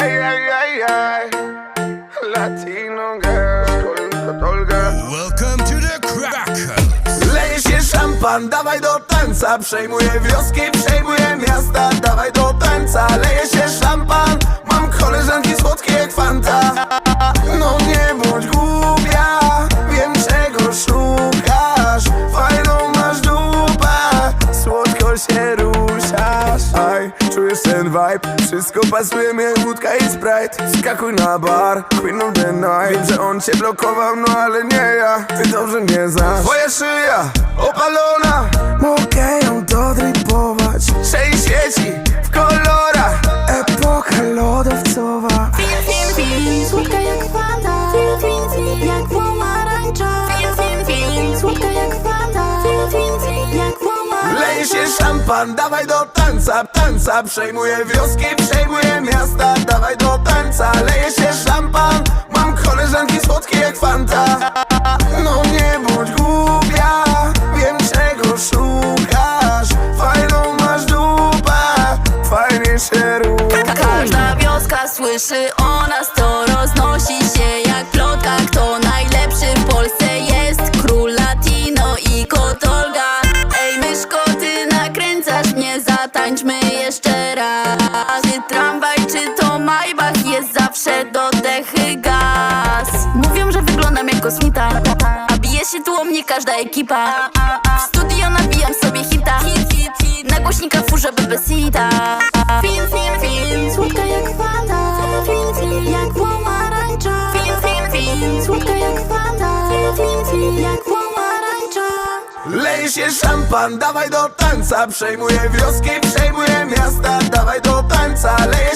Ay, ay, ay, ay. Latino girl. Welcome to the Crackers. Leje się szampan, dawaj do tańca Przejmuję wioski, przejmuję miasta Dawaj do tańca, leje się szampan ten vibe. Wszystko pasuje mi jak wódka i sprite. Skakuj na bar, queen of the night. Wiem, że on cię blokował, no ale nie ja. Ty dobrze mnie znasz. Twoja szyja opalona. Mogę ją dodrypować. Sześć świeci w kolorach. Epoka lodowcowa. Fin, fin, fin, słodka jak fanta Fin, fin, fin, jak pomarańcza Fin, fin, fin, słodka jak fanta Fin, fin, fin, jak pomarańcza Leje się szampan, dawaj do tańca, tańca. Przejmuję wioski, przejmuję miasta. Dawaj do tańca, leje się szampan. Mam koleżanki słodkie jak fanta. No nie bądź głupia Wiem czego szukasz. Fajną masz dupę Fajnie się ruszasz Każda wioska słyszy o nas To roznosi się jak plotka Kto najlepszy kosmita. A bije się tu o mnie każda ekipa. W studio nabijam sobie hita. Na głośnikach furzę bebesita Fin, fin, fin, słodka jak fanta Fin, fin, jak pomarańcza Fin, fin, fin, słodka jak fanta Fin, fin, jak pomarańcza Leje się szampan, dawaj do tańca. Przejmuję wioski, przejmuję miasta. Dawaj do tańca, leje